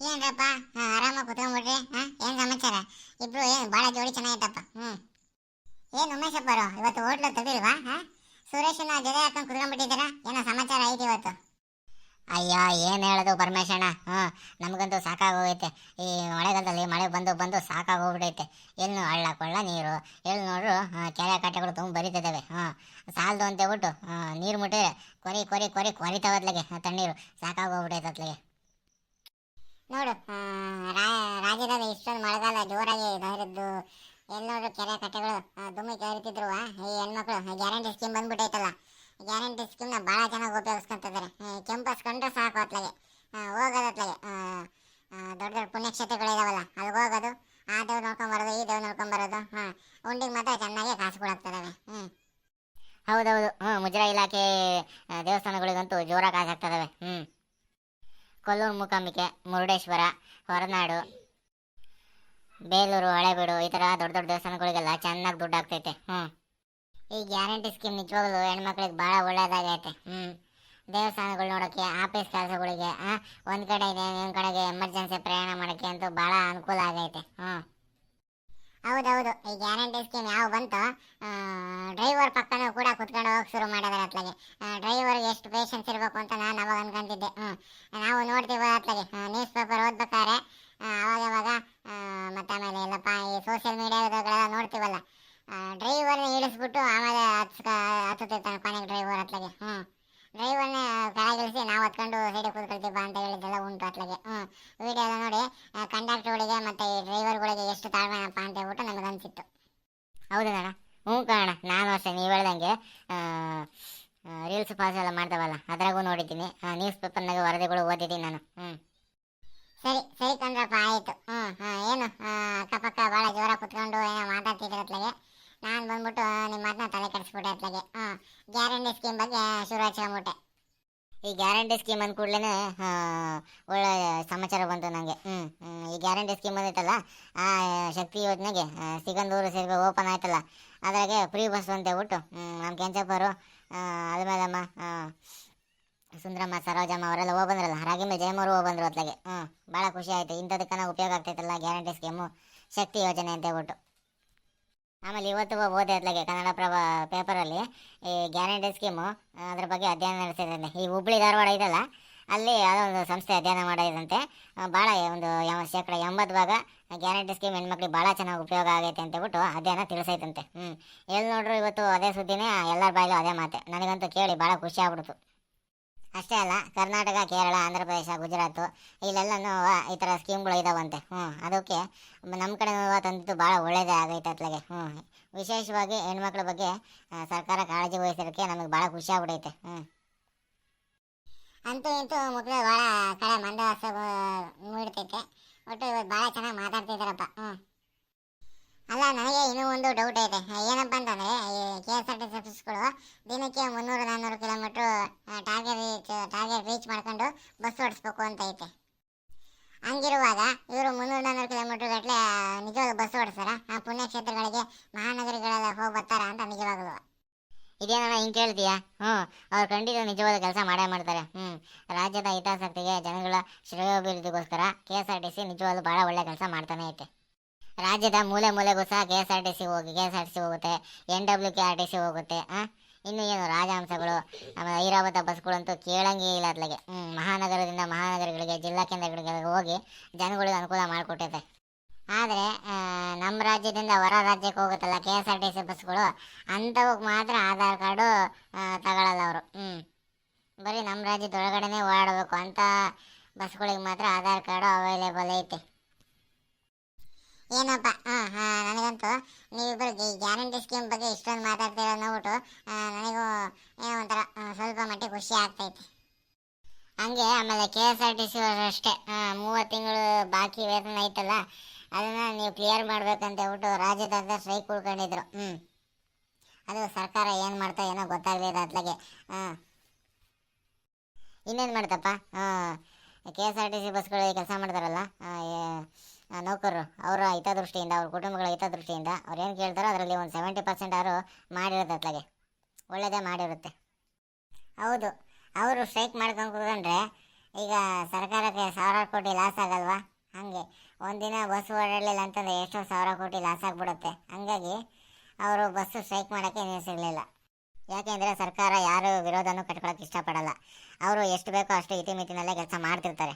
ಏನ್ರಪ್ಪ? ಆರಾಮಾಗಿ ಕುತ್ಕೊಂಡ್ಬಿಟ್ರಿ ಹಾಂ, ಏನ್ ಸಮಾಚಾರ? ಇಬ್ರು ಏನು ಭಾಳ ಜೋಡಿ ಚೆನ್ನಾಗಿತ್ತಪ್ಪ ಹ್ಮ್. ಏನ್ ಉಮೇಶಪ್ಪರು ಇವತ್ತು ಹೋಟ್ಲು ತೆಗ್ದಿಲ್ವಾ ಹಾ? ಸುರೇಶನ ಜೊತೆ ಹಾಕೊಂಡು ಕುತ್ಕೊಂಡ್ಬಿಟ್ಟಿದ್ದೀರಾ? ಏನೋ ಸಮಾಚಾರ ಐತಿ ಇವತ್ತು. ಅಯ್ಯೋ, ಏನು ಹೇಳೋದು ಪರಮೇಶಣ್ಣ ಹ್ಞೂ ನಮಗಂತೂ ಸಾಕಾಗೋಗೈತೆ. ಈ ಮಳೆಗಾಲದಲ್ಲಿ ಮಳೆ ಬಂದು ಬಂದು ಸಾಕಾಗೋಗ್ಬಿಟ್ಟೈತೆ ಎಲ್ಲಿ ಹಳ್ಳ ಕೊಳ್ಳ ನೀರು ಎಲ್ಲಿ ನೋಡ್ರು ಕೆರೆ ಕಟ್ಟೆಗಳು ತುಂಬ ಬರಿತಿದ್ದಾವೆ ಹಾಂ ಸಾಲದು ಅಂತ ಹೇಳ್ಬಿಟ್ಟು ನೀರು ಮುಟ್ಟಿದ್ರೆ ಕೊರಿ ಕೊರಿ ಕೊರಿ ಕೊರಿತಾವತ್ಲೆಗೆ ತಣ್ಣೀರು. ಸಾಕಾಗೋಗ್ಬಿಟ್ಟೈತೆ ಅತ್ಲೆಗೆ ನೋಡು ರಾಜ್ಯದಲ್ಲಿ ಇಷ್ಟೊಂದು ಮಳೆಗಾಲ ಜೋರಾಗಿ ಹರಿದ್ದು ಎಲ್ಲಿ ನೋಡು ಕೆರೆ ಕಟ್ಟೆಗಳು ಆ, ದುಮ್ಮಿ ಕರಿತಿದ್ರು ಈ ಹೆಣ್ಮಕ್ಳು ಗ್ಯಾರಂಟಿ ಸ್ಕೀಮ್ ಬಂದ್ಬಿಟ್ಟೈತಲ್ಲ ಗ್ಯಾರಂಟಿ ಸ್ಕೀಮ್ನ ಭಾಳ ಚೆನ್ನಾಗಿ ಉಪಯೋಗಿಸ್ಕೊಂತಿದ್ದಾರೆ ಕೆಂಪಸ್ಕೊಂಡ್ರೆ ಸಾಕು ಅತ್ಲಾಗೆ. ಹೋಗೋದು ದೊಡ್ಡ ದೊಡ್ಡ ಪುಣ್ಯಕ್ಷೇತ್ರಗಳಿದಾವಲ್ಲ ಅಲ್ಲಿಗೆ ಹೋಗೋದು ಆ ದೇವ್ರು ನೋಡ್ಕೊಂಬರೋದು ಈ ದೇವ್ರು ನೋಡ್ಕೊಂಬರೋದು ಹಾಂ ಉಂಡಿಗೆ ಮಾತ್ರ ಚೆನ್ನಾಗಿ ಕಾಸುಗಳಾಗ್ತದವೆ ಹ್ಞೂ ಹೌದೌದು ಹ್ಞೂ ಮುಜರಾ ಇಲಾಖೆ ದೇವಸ್ಥಾನಗಳಿಗಂತೂ ಜೋರಾಗಿ ಕಾಸಾಗ್ತದವೆ ಹ್ಞೂ ಕೊಲ್ಲೂರು ಮೂಕಾಂಬಿಕೆ ಮುರುಡೇಶ್ವರ, ಹೊರನಾಡು, ಬೇಲೂರು, ಹಳೆಬೀಡು, ಈ ಥರ ದೊಡ್ಡ ದೊಡ್ಡ ದೇವಸ್ಥಾನಗಳಿಗೆಲ್ಲ ಚೆನ್ನಾಗಿ ದುಡ್ಡು ಆಗ್ತೈತೆ. ಹ್ಞೂ ಈ ಗ್ಯಾರಂಟಿ ಸ್ಕೀಮ್ ನಿಜವಾಗ್ಲೂ ಹೆಣ್ಮಕ್ಳಿಗೆ ಭಾಳ ಒಳ್ಳೇದಾಗೈತೆ. ಹ್ಞೂ ದೇವಸ್ಥಾನಗಳು ನೋಡೋಕ್ಕೆ ಆಫೀಸ್ ಕೆಲಸಗಳಿಗೆ ಒಂದು ಕಡೆ ಇದೆ ಇನ್ನೊಂದು ಕಡೆಗೆ ಎಮರ್ಜೆನ್ಸಿ ಪ್ರಯಾಣ ಮಾಡೋಕ್ಕೆ ಅಂತೂ ಭಾಳ ಅನುಕೂಲ ಆಗೈತೆ. ಹ್ಞೂ ಹೌದೌದು, ಈ ಗ್ಯಾರಂಟಿ ಸ್ಕೀಮ್ ಯಾವ ಬಂತು ಡ್ರೈವರ್ ಪಕ್ಕನೂ ಕೂಡ ಕುತ್ಕೊಂಡು ಹೋಗಿ ಶುರು ಮಾಡಿದಾರೆ ಅತ್ಲಾಗೆ. ಡ್ರೈವರ್ಗೆ ಎಷ್ಟು ಪೇಷನ್ಸ್ ಇರಬೇಕು ಅಂತ ನಾನು ಅವಾಗ ಅನ್ಕೊಂತಿದ್ದೆ. ಹ್ಞೂ ನಾವು ನೋಡ್ತೀವಿ ಅತ್ಲಾಗೆ. ನ್ಯೂಸ್ ಪೇಪರ್ ಓದ್ಬೇಕಾದ್ರೆ ಅವಾಗ ಅವಾಗ ಮತ್ತೆ ಆಮೇಲೆ ಎಲ್ಲಪ್ಪ ಈ ಸೋಷಿಯಲ್ ಮೀಡಿಯಾಗಳೆಲ್ಲ ನೋಡ್ತೀವಲ್ಲ. ಡ್ರೈವರ್ನ ಇಳಿಸ್ಬಿಟ್ಟು ಆಮೇಲೆ ಹತ್ತುತ್ತಿರ್ತಾನೆ ಕೊನೆಗೆ ಡ್ರೈವರ್ ಅತ್ಲಾಗೆ. ಹ್ಞೂ ಡ್ರೈವರ್ನ ಕೆಳಗಿಳಿಸಿ ನಾವು ಹತ್ಕೊಂಡು ಸೈಡಿಗೆ ಕೂತ್ಕೊಳ್ತೀವಿ ಬಾ ಅಂತ ಹೇಳಿದ್ದೆಲ್ಲ ಉಂಟು ಅತ್ಲಾಗೆ. ಹ್ಞೂ ವಿಡಿಯೋ ಎಲ್ಲ ನೋಡಿ ಕಂಡಕ್ಟರ್ಗಳಿಗೆ ಮತ್ತು ಈ ಡ್ರೈವರ್ಗಳಿಗೆ ಎಷ್ಟು ತಾಳ್ಮೆನಪ್ಪ ಅಂತ ಹೇಳ್ಬಿಟ್ಟು ನಮಗೆ ಅನಿಸಿತ್ತು. ಹೌದು ಕಣ ಹ್ಞೂ ಕಣ ನಾನು ಅಷ್ಟೇ ನೀವು ಹೇಳ್ದಂಗೆ ರೀಲ್ಸ್ ಪಾಸ್ ಎಲ್ಲ ಮಾಡ್ತಾವಲ್ಲ ಅದ್ರಾಗೂ ನೋಡಿದ್ದೀನಿ. ನ್ಯೂಸ್ ಪೇಪರ್ನಾಗ ವರದಿಗಳು ಓದಿದ್ದೀನಿ ನಾನು. ಹ್ಞೂ ಸರಿ ಸರಿ ಕಂದ್ರಪ್ಪ ಆಯಿತು. ಹ್ಞೂ ಹಾಂ ಏನು ಅಕ್ಕಪಕ್ಕ ಭಾಳ ಜೋರ ಕುತ್ಕೊಂಡು ಏನೋ ಮಾತಾಡ್ತಿದ್ರು ಅತ್ಲಾಗೆ? ನಾನು ಬಂದ್ಬಿಟ್ಟು ನಿಮ್ಮ ಮಾತನ್ನ ತಲೆ ಕೆಡಿಸ್ಬಿಟ್ಟೆ ಅತ್ಲಾಗೆ ಹಾಂ, ಗ್ಯಾರಂಟಿ ಸ್ಕೀಮ್ ಬಗ್ಗೆ ಶುರು ಹಚ್ಕೊಂಬಿಟ್ಟೆ ಈ ಗ್ಯಾರಂಟಿ ಸ್ಕೀಮ್ ಅಂದ ಕೂಡಲೇ ಒಳ್ಳೆ ಸಮಾಚಾರ ಬಂತು ನನಗೆ ಹ್ಞೂ ಈ ಗ್ಯಾರಂಟಿ ಸ್ಕೀಮ್ ಬಂದೈತಲ್ಲ ಆ, ಶಕ್ತಿ ಯೋಜನೆಗೆ ಸಿಗಂದೂರು ಸೇರಿ ಓಪನ್ ಆಯ್ತಲ್ಲ, ಅದ್ರಾಗೆ ಫ್ರೀ ಬಸ್ ಅಂತ ಹೇಳ್ಬಿಟ್ಟು ನಮ್ಮ ಕೆಂಚಪ್ಪರು ಅಲ್ಮೇಲಮ್ಮ ಸುಂದರಮ್ಮ, ಸರೋಜಮ್ಮ ಅವರೆಲ್ಲ ಹೋಗಿ ಬಂದ್ರಲ್ಲ ರಾಗಿಂಬೆ ಜಯಮ್ಮರು ಹೋಗಿ ಬಂದರು ಅತ್ಲಾಗೆ ಹ್ಞೂ ಭಾಳ ಖುಷಿ ಆಯಿತು. ಇಂಥದಕ್ಕೆ ಉಪಯೋಗ ಆಗ್ತೈತಲ್ಲ ಗ್ಯಾರಂಟಿ ಸ್ಕೀಮು, ಶಕ್ತಿ ಯೋಜನೆ ಅಂತ ಹೇಳ್ಬಿಟ್ಟು. ಆಮೇಲೆ ಇವತ್ತು ಓದೆ ಕನ್ನಡ ಕನ್ನಡಪ್ರಭ ಪೇಪರಲ್ಲಿ ಈ ಗ್ಯಾರಂಟಿ ಸ್ಕೀಮು, ಅದ್ರ ಬಗ್ಗೆ ಅಧ್ಯಯನ ನಡೆಸಿದ್ದಾರೆ ಈ ಹುಬ್ಬಳ್ಳಿ ಧಾರವಾಡ ಇದೆಲ್ಲ, ಅಲ್ಲಿ ಒಂದು ಸಂಸ್ಥೆ ಅಧ್ಯಯನ ಮಾಡಿದಂತೆ ಭಾಳ ಒಂದು ಶೇಕಡ ಎಂಬತ್ತು ಭಾಗ ಗ್ಯಾರಂಟಿ ಸ್ಕೀಮ್ ಹೆಣ್ಮಕ್ಳಿಗೆ ಭಾಳ ಚೆನ್ನಾಗಿ ಉಪಯೋಗ ಆಗೈತೆ ಅಂತ ಹೇಳ್ಬಿಟ್ಟು ಅಧ್ಯಯನ ತಿಳಿಸೈತಂತೆ. ಹ್ಞೂ ಎಲ್ಲಿ ನೋಡ್ರು ಇವತ್ತು ಅದೇ ಸುದ್ದಿನೇ, ಎಲ್ಲರ ಬಾಯಲ್ಲೂ ಅದೇ ಮಾತೆ. ನನಗಂತೂ ಕೇಳಿ ಭಾಳ ಖುಷಿ ಆಗ್ಬಿಡ್ತು. ಅಷ್ಟೇ ಅಲ್ಲ, ಕರ್ನಾಟಕ, ಕೇರಳ, ಆಂಧ್ರ ಪ್ರದೇಶ, ಗುಜರಾತ್, ಇಲ್ಲೆಲ್ಲನೂ ಈ ಥರ ಸ್ಕೀಮ್ಗಳು ಇದಾವಂತೆ. ಹ್ಞೂ ಅದಕ್ಕೆ ನಮ್ಮ ಕಡೆ ತಂದಿದ್ದು ಭಾಳ ಒಳ್ಳೆಯದೇ ಆಗೈತೆ ಅತ್ಲಾಗೆ. ಹ್ಞೂ ವಿಶೇಷವಾಗಿ ಹೆಣ್ಮಕ್ಳ ಬಗ್ಗೆ ಸರ್ಕಾರ ಕಾಳಜಿ ವಹಿಸಿರೋಕ್ಕೆ ನಮಗೆ ಭಾಳ ಖುಷಿ ಆಗ್ಬಿಡೈತೆ ಹ್ಞೂ ಅಂತೂ ಇಂತೂ ಮಕ್ಕಳು ಭಾಳ ಕಡೆ ಮಂದವಾಸ ಮೂಡ್ತೈತೆ. ಒಟ್ಟು ಇವತ್ತು ಭಾಳ ಚೆನ್ನಾಗಿ ಮಾತಾಡ್ತಿದ್ದಾರಪ್ಪ ಹ್ಞೂ ಅಲ್ಲ, ನನಗೆ ಇನ್ನೂ ಒಂದು ಡೌಟ್ ಐತೆ ಏನಪ್ಪ ಅಂತಂದರೆ ಈ K S R T C ಬಸ್ಗಳು ದಿನಕ್ಕೆ ಮುನ್ನೂರು ನಾನ್ನೂರು kilometre target reach target reach ಮಾಡ್ಕೊಂಡು ಬಸ್ ಓಡಿಸ್ಬೇಕು ಅಂತ ಐತೆ. ಹಂಗಿರುವಾಗ ಇವರು ಮುನ್ನೂರು ನಾನ್ನೂರು ಕಿಲೋಮೀಟರ್ ಗಟ್ಟಲೆ ನಿಜವಾಗ ಬಸ್ ಓಡಿಸ್ತಾರ? ಆ, ಪುಣ್ಯಕ್ಷೇತ್ರಗಳಿಗೆ ಮಹಾನಗರಗಳೆಲ್ಲ ಹೋಗಿ ಬರ್ತಾರ ಅಂತ ನಿಜವಾಗ್ಲೂ. ಇದೇನಣ್ಣ, ಹಿಂಗೆ ಕೇಳ್ತೀಯಾ? ಹ್ಞೂ ಅವ್ರು ಖಂಡಿತ ನಿಜವಾದ ಕೆಲಸ ಮಾಡೇ ಮಾಡ್ತಾರೆ. ಹ್ಞೂ ರಾಜ್ಯದ ಹಿತಾಸಕ್ತಿಗೆ ಜನಗಳ ಶ್ರೇಯೋಭಿವೃದ್ಧಿಗೋಸ್ಕರ K S R T C ನಿಜವಾಗ್ಲೂ ಭಾಳ ಒಳ್ಳೆ ಕೆಲಸ ಮಾಡ್ತಾನೆ ಐತೆ. ರಾಜ್ಯದ ಮೂಲೆ ಮೂಲೆಗೂ ಸಹ K S R T C ಹೋಗಿ K S R T C ಹೋಗುತ್ತೆ N W K R T C ಹೋಗುತ್ತೆ, ಆ? ಇನ್ನು ಏನು ರಾಜಹಂಸಗಳು, ಆಮೇಲೆ ಐರಾವತ ಬಸ್ಗಳಂತೂ ಕೇಳಂಗೇ ಇಲ್ಲ ಅದ್ಲಾಗೆ. ಹ್ಞೂ ಮಹಾನಗರದಿಂದ ಮಹಾನಗರಗಳಿಗೆ, ಜಿಲ್ಲಾ ಕೇಂದ್ರಗಳಿಗೆ ಹೋಗಿ ಜನಗಳಿಗೆ ಅನುಕೂಲ ಮಾಡಿಕೊಟ್ಟೈತೆ. ಆದರೆ ನಮ್ಮ ರಾಜ್ಯದಿಂದ ಹೊರ ರಾಜ್ಯಕ್ಕೆ ಹೋಗುತ್ತಲ್ಲ K S R T C ಬಸ್ಗಳು ಅಂಥವಕ್ಕೆ ಮಾತ್ರ ಆಧಾರ್ ಕಾರ್ಡು ತಗೊಳ್ಳಲ್ಲ ಅವರು. ಹ್ಞೂ ಬರೀ ನಮ್ಮ ರಾಜ್ಯದೊಳಗಡೆನೇ ಓಡಾಡಬೇಕು. ಅಂಥ ಬಸ್ಗಳಿಗೆ ಮಾತ್ರ ಆಧಾರ್ ಕಾರ್ಡು ಅವೈಲೇಬಲ್ ಐತೆ. ಏನಪ್ಪ? ಹಾಂ ಹಾಂ, ನನಗಂತೂ ನೀವಿಬ್ಬರು ಗ್ಯಾರಂಟಿ ಸ್ಕೀಮ್ ಬಗ್ಗೆ ಇಷ್ಟೊಂದು ಮಾತಾಡ್ತೀರ ನೋಡ್ಬಿಟ್ಟು ನನಗೂ ಏನೋ ಒಂಥರ ಸ್ವಲ್ಪ ಮಟ್ಟಿಗೆ ಖುಷಿ ಆಗ್ತೈತೆ. ಹಂಗೆ ಆಮೇಲೆ K S R T C ಅಷ್ಟೇ ಮೂವತ್ತು ತಿಂಗಳು ಬಾಕಿ ವೇತನ ಐತಲ್ಲ, ಅದನ್ನು ನೀವು ಕ್ಲಿಯರ್ ಮಾಡಬೇಕಂತ ಹೇಳ್ಬಿಟ್ಟು ರಾಜ್ಯದ ಸ್ಟ್ರೈಕ್ ಉಳ್ಕೊಂಡಿದ್ರು. ಹ್ಞೂ ಅದು ಸರ್ಕಾರ ಏನು ಮಾಡ್ತಾ ಏನೋ ಗೊತ್ತಾಗಲಿಲ್ಲ ಅತ್ಲಾಗೆ ಹಾಂ ಇನ್ನೇನು ಮಾಡ್ತಪ್ಪ? K S R T C ಬಸ್ಗಳು ಕೆಲಸ ಮಾಡ್ತಾರಲ್ಲ ನೌಕರರು, ಅವರ ಹಿತದೃಷ್ಟಿಯಿಂದ, ಅವ್ರ ಕುಟುಂಬಗಳ ಹಿತದೃಷ್ಟಿಯಿಂದ ಅವ್ರು ಏನು ಕೇಳ್ತಾರೋ ಅದರಲ್ಲಿ ಒಂದು ಸೆವೆಂಟಿ ಪರ್ಸೆಂಟ್ ಅವರು ಮಾಡಿರುತ್ತೆ ಅತ್ಲಾಗೆ ಒಳ್ಳೆಯದೇ ಮಾಡಿರುತ್ತೆ. ಹೌದು, ಅವರು ಸ್ಟ್ರೈಕ್ ಮಾಡ್ಕೊಂಡು ಕೂತ್ಕೊಂಡ್ರೆ ಈಗ ಸರ್ಕಾರಕ್ಕೆ ಸಾವಿರಾರು ಕೋಟಿ ಲಾಸ್ ಆಗಲ್ವಾ? ಹಾಗೆ ಒಂದಿನ ಬಸ್ ಓಡಾಡಲಿಲ್ಲ ಅಂತಂದರೆ ಎಷ್ಟೋ ಸಾವಿರ ಕೋಟಿ ಲಾಸ್ ಆಗಿಬಿಡುತ್ತೆ. ಹಾಗಾಗಿ ಅವರು ಬಸ್ಸು ಸ್ಟ್ರೈಕ್ ಮಾಡೋಕ್ಕೆ ನಿಲ್ಲಿಸಿರಲಿಲ್ಲ ಯಾಕೆಂದರೆ ಸರ್ಕಾರ ಯಾರು ವಿರೋಧನೂ ಕಟ್ಕೊಳಕ್ಕೆ ಇಷ್ಟಪಡಲ್ಲ. ಅವರು ಎಷ್ಟು ಬೇಕೋ ಅಷ್ಟು ಇತಿಮಿತಿನಲ್ಲೇ ಕೆಲಸ ಮಾಡ್ತಿರ್ತಾರೆ.